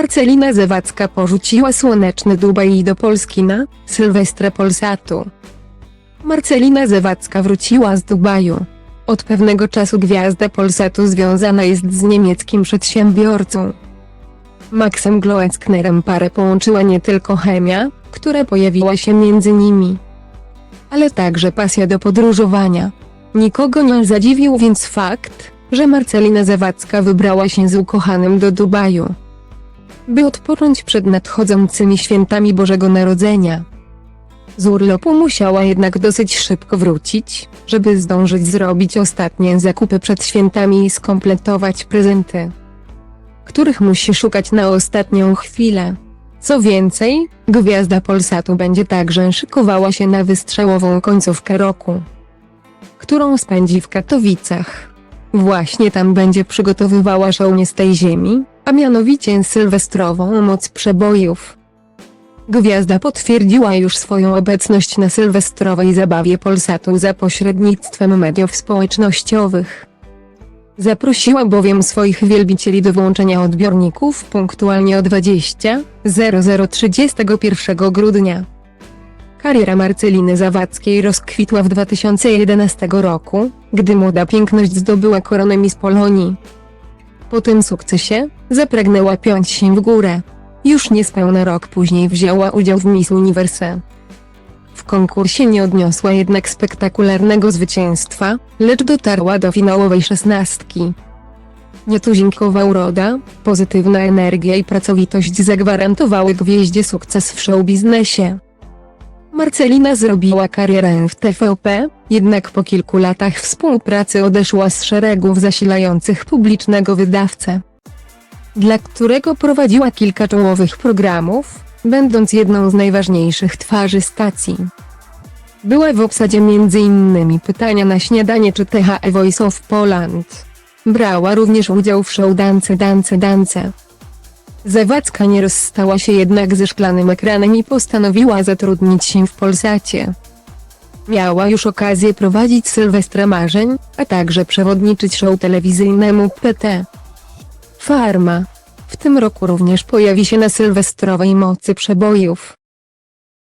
Marcelina Zawadzka porzuciła słoneczny Dubaj do Polski na Sylwestrę Polsatu. Marcelina Zawadzka wróciła z Dubaju. Od pewnego czasu gwiazda Polsatu związana jest z niemieckim przedsiębiorcą. Maxem Gloecknerem parę połączyła nie tylko chemia, która pojawiła się między nimi, ale także pasja do podróżowania. Nikogo nie zadziwił więc fakt, że Marcelina Zawadzka wybrała się z ukochanym do Dubaju, by odpocząć przed nadchodzącymi świętami Bożego Narodzenia. Z urlopu musiała jednak dosyć szybko wrócić, żeby zdążyć zrobić ostatnie zakupy przed świętami i skompletować prezenty, których musi szukać na ostatnią chwilę. Co więcej, gwiazda Polsatu będzie także szykowała się na wystrzałową końcówkę roku, którą spędzi w Katowicach. Właśnie tam będzie przygotowywała show nie z tej ziemi, a mianowicie sylwestrową moc przebojów. Gwiazda potwierdziła już swoją obecność na sylwestrowej zabawie Polsatu za pośrednictwem mediów społecznościowych. Zaprosiła bowiem swoich wielbicieli do włączenia odbiorników punktualnie o 20.00 31 grudnia. Kariera Marceliny Zawadzkiej rozkwitła w 2011 roku, gdy młoda piękność zdobyła koronę Miss Polonii. Po tym sukcesie, zapragnęła piąć się w górę. Już niespełna rok później wzięła udział w Miss Universe. W konkursie nie odniosła jednak spektakularnego zwycięstwa, lecz dotarła do finałowej szesnastki. Nietuzinkowa uroda, pozytywna energia i pracowitość zagwarantowały gwieździe sukces w showbiznesie. Marcelina zrobiła karierę w TVP, jednak po kilku latach współpracy odeszła z szeregów zasilających publicznego wydawcę, dla którego prowadziła kilka czołowych programów, będąc jedną z najważniejszych twarzy stacji. Była w obsadzie m.in. pytania na śniadanie czy THE Voice of Poland. Brała również udział w show Dance Dance Dance. Zawadzka nie rozstała się jednak ze szklanym ekranem i postanowiła zatrudnić się w Polsacie. Miała już okazję prowadzić Sylwestra Marzeń, a także przewodniczyć show telewizyjnemu PT. Farma. W tym roku również pojawi się na sylwestrowej mocy przebojów.